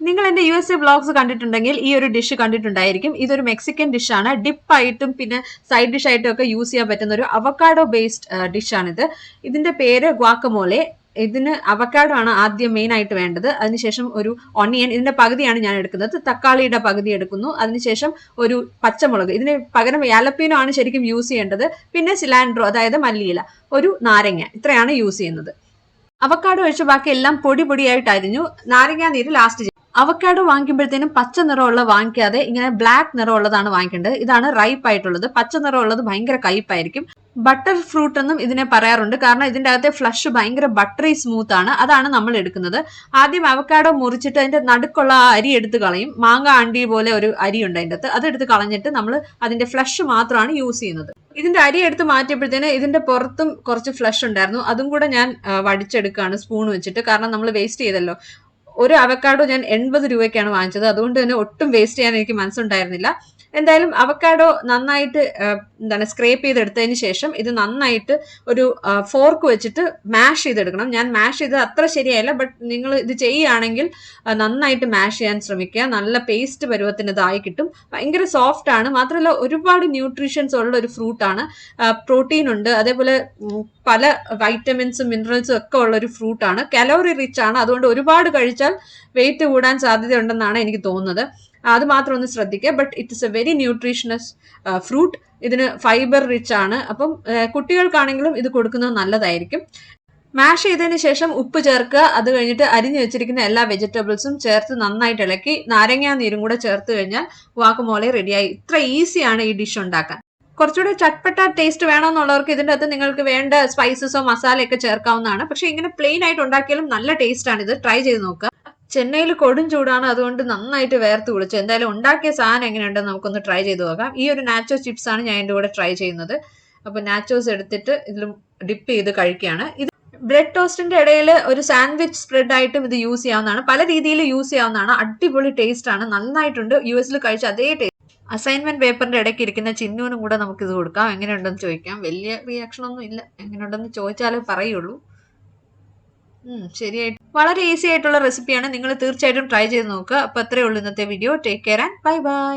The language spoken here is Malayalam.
നിങ്ങൾ എന്റെ യു എസ് എ വ്ളോഗ്സ് കണ്ടിട്ടുണ്ടെങ്കിൽ ഈ ഒരു ഡിഷ് കണ്ടിട്ടുണ്ടായിരിക്കും. ഇതൊരു മെക്സിക്കൻ ഡിഷാണ് ഡിപ്പായിട്ടും പിന്നെ സൈഡ് ഡിഷ് ആയിട്ടും ഒക്കെ യൂസ് ചെയ്യാൻ പറ്റുന്ന ഒരു അവക്കാഡോ ബേസ്ഡ് ഡിഷാണിത് ഇതിന്റെ പേര് ഗ്വാക്കമോലെ ഇതിന് അവക്കാഡോ ആണ് ആദ്യം മെയിൻ ആയിട്ട് വേണ്ടത്. അതിനുശേഷം ഒരു ഒണിയൻ ഇതിന്റെ പകുതിയാണ് ഞാൻ എടുക്കുന്നത്. തക്കാളിയുടെ പകുതി എടുക്കുന്നു. അതിനുശേഷം ഒരു പച്ചമുളക്. ഇതിന് പകരം യാലപ്പീനോ ആണ് ശരിക്കും യൂസ് ചെയ്യേണ്ടത്. പിന്നെ സിലാൻഡ്രോ അതായത് മല്ലിയില. ഒരു നാരങ്ങ. ഇത്രയാണ് യൂസ് ചെയ്യുന്നത്. അവക്കാഡോ ഒഴിച്ച് ബാക്കി എല്ലാം പൊടി പൊടിയായിട്ട് അരിഞ്ഞു. നാരങ്ങാ നീര് ലാസ്റ്റ് അവക്കാഡോ വാങ്ങിക്കുമ്പോഴത്തേനും പച്ച നിറമുള്ള വാങ്ങിക്കാതെ ഇങ്ങനെ ബ്ലാക്ക് നിറമുള്ളതാണ് വാങ്ങിക്കേണ്ടത്. ഇതാണ് റൈപ്പ് ആയിട്ടുള്ളത്. പച്ച നിറമുള്ളത് ഭയങ്കര കയ്പായിരിക്കും. ബട്ടർ ഫ്രൂട്ട് എന്നും ഇതിനെ പറയാറുണ്ട്. കാരണം ഇതിന്റെ അകത്തെ ഫ്ലഷ് ഭയങ്കര ബട്ടറി സ്മൂത്ത് ആണ്. അതാണ് നമ്മൾ എടുക്കുന്നത്. ആദ്യം അവക്കാഡോ മുറിച്ചിട്ട് അതിന്റെ നടുക്കുള്ള ആ അരി എടുത്ത് കളയും. മാങ്ങ അണ്ടി പോലെ ഒരു അരി ഉണ്ട് അതിന്റെ അകത്ത്. അതെടുത്ത് കളഞ്ഞിട്ട് നമ്മൾ അതിന്റെ ഫ്ലഷ് മാത്രമാണ് യൂസ് ചെയ്യുന്നത്. ഇതിന്റെ അരി എടുത്ത് മാറ്റിയപ്പോഴത്തേന് ഇതിന്റെ പുറത്തും കുറച്ച് ഫ്ലഷ് ഉണ്ടായിരുന്നു. അതും കൂടെ ഞാൻ വടിച്ചെടുക്കുകയാണ് സ്പൂൺ വെച്ചിട്ട്. കാരണം നമ്മൾ വേസ്റ്റ് ചെയ്തല്ലോ. ഒരു അവക്കാഡോ ഞാൻ എൺപത് രൂപയ്ക്കാണ് വാങ്ങിച്ചത്. അതുകൊണ്ട് തന്നെ ഒട്ടും വേസ്റ്റ് ചെയ്യാൻ എനിക്ക് മനസ്സുണ്ടായിരുന്നില്ല. എന്തായാലും അവക്കാഡോ നന്നായിട്ട് എന്താണ് സ്ക്രേപ്പ് ചെയ്തെടുത്തതിന് ശേഷം ഇത് നന്നായിട്ട് ഒരു ഫോർക്ക് വെച്ചിട്ട് മാഷ് ചെയ്തെടുക്കണം. ഞാൻ മാഷ് ചെയ്തത് അത്ര ശരിയായില്ല ബട്ട് നിങ്ങൾ ഇത് ചെയ്യുകയാണെങ്കിൽ നന്നായിട്ട് മാഷ് ചെയ്യാൻ ശ്രമിക്കുക. നല്ല പേസ്റ്റ് പരുവത്തിന് ഇതായി കിട്ടും. ഭയങ്കര സോഫ്റ്റ് ആണ്. മാത്രമല്ല ഒരുപാട് ന്യൂട്രീഷൻസ് ഉള്ള ഒരു ഫ്രൂട്ടാണ് പ്രോട്ടീൻ ഉണ്ട്. അതേപോലെ പല വൈറ്റമിൻസും മിനറൽസും ഒക്കെ ഉള്ള ഒരു ഫ്രൂട്ടാണ് കലോറി റിച്ച് ആണ്. അതുകൊണ്ട് ഒരുപാട് കഴിച്ചാൽ വെയിറ്റ് കൂടാൻ സാധ്യതയുണ്ടെന്നാണ് എനിക്ക് തോന്നുന്നത്. അത് മാത്രം ഒന്ന് ശ്രദ്ധിക്കുക. But it is a very nutritious fruit ഇതിന് ഫൈബർ റിച്ച് ആണ്. അപ്പം ആ, കുട്ടികൾക്കാണെങ്കിലും ഇത് കൊടുക്കുന്നത് നല്ലതായിരിക്കും. മാഷ് ചെയ്തതിന് ശേഷം ഉപ്പ് ചേർക്കുക. അത് കഴിഞ്ഞിട്ട് അരിഞ്ഞു വെച്ചിരിക്കുന്ന എല്ലാ വെജിറ്റബിൾസും ചേർത്ത് നന്നായിട്ട് ഇളക്കി നാരങ്ങാ നീരും കൂടെ ചേർത്ത് കഴിഞ്ഞാൽ വാക്കുമോളെ റെഡിയായി ഇത്ര ഈസിയാണ് ഈ ഡിഷ് ഉണ്ടാക്കാൻ. കുറച്ചുകൂടി ചട്പട്ട ടേസ്റ്റ് വേണമെന്നുള്ളവർക്ക് ഇതിന്റെ അകത്ത് നിങ്ങൾക്ക് വേണ്ട സ്പൈസസോ മസാലയൊക്കെ ചേർക്കാവുന്നതാണ്. പക്ഷേ ഇങ്ങനെ പ്ലെയിൻ ആയിട്ട് ഉണ്ടാക്കിയാലും നല്ല ടേസ്റ്റ് ആണ്. ഇത് ട്രൈ ചെയ്ത് നോക്കുക. ചെന്നൈയിൽ കൊടും ചൂടാണ് അതുകൊണ്ട് നന്നായിട്ട് വേർത്ത് കുളിച്ചു. എന്തായാലും ഉണ്ടാക്കിയ സാധനം എങ്ങനെയുണ്ടെന്ന് നമുക്കൊന്ന് ട്രൈ ചെയ്ത് നോക്കാം. ഈ ഒരു നാച്ചോ ചിപ്സ് ആണ് ഞാൻ എന്റെ കൂടെ ട്രൈ ചെയ്യുന്നത്. അപ്പോൾ നാച്ചോസ് എടുത്തിട്ട് ഇതിൽ ഡിപ്പ് ചെയ്ത് കഴിക്കുകയാണ്. ഇത് ബ്രെഡ് ടോസ്റ്റിന്റെ ഇടയിൽ ഒരു സാൻഡ്വിച്ച് സ്പ്രെഡ് ആയിട്ടും ഇത് യൂസ് ചെയ്യാവുന്നതാണ്. പല രീതിയിൽ യൂസ് ചെയ്യാവുന്നതാണ്. അടിപൊളി ടേസ്റ്റ് ആണ്. നന്നായിട്ടുണ്ട്. യു എസിൽ കഴിച്ച അതേ ടേസ്റ്റ് അസൈൻമെന്റ് പേപ്പറിന്റെ ഇടയ്ക്ക് ഇരിക്കുന്ന ചിന്നുവിനും കൂടെ നമുക്ക് ഇത് കൊടുക്കാം. എങ്ങനെയുണ്ടെന്ന് ചോദിക്കാം. വലിയ റിയാക്ഷൻ ഒന്നും ഇല്ല. എങ്ങനെയുണ്ടെന്ന് ചോദിച്ചാലേ പറയുള്ളൂ. ശരിയായിട്ട് വളരെ ഈസി ആയിട്ടുള്ള റെസിപ്പിയാണ് നിങ്ങൾ തീർച്ചയായിട്ടും ട്രൈ ചെയ്ത് നോക്കുക. അപ്പൊ അത്രേ ഉള്ളൂ ഇന്നത്തെ video take care and bye bye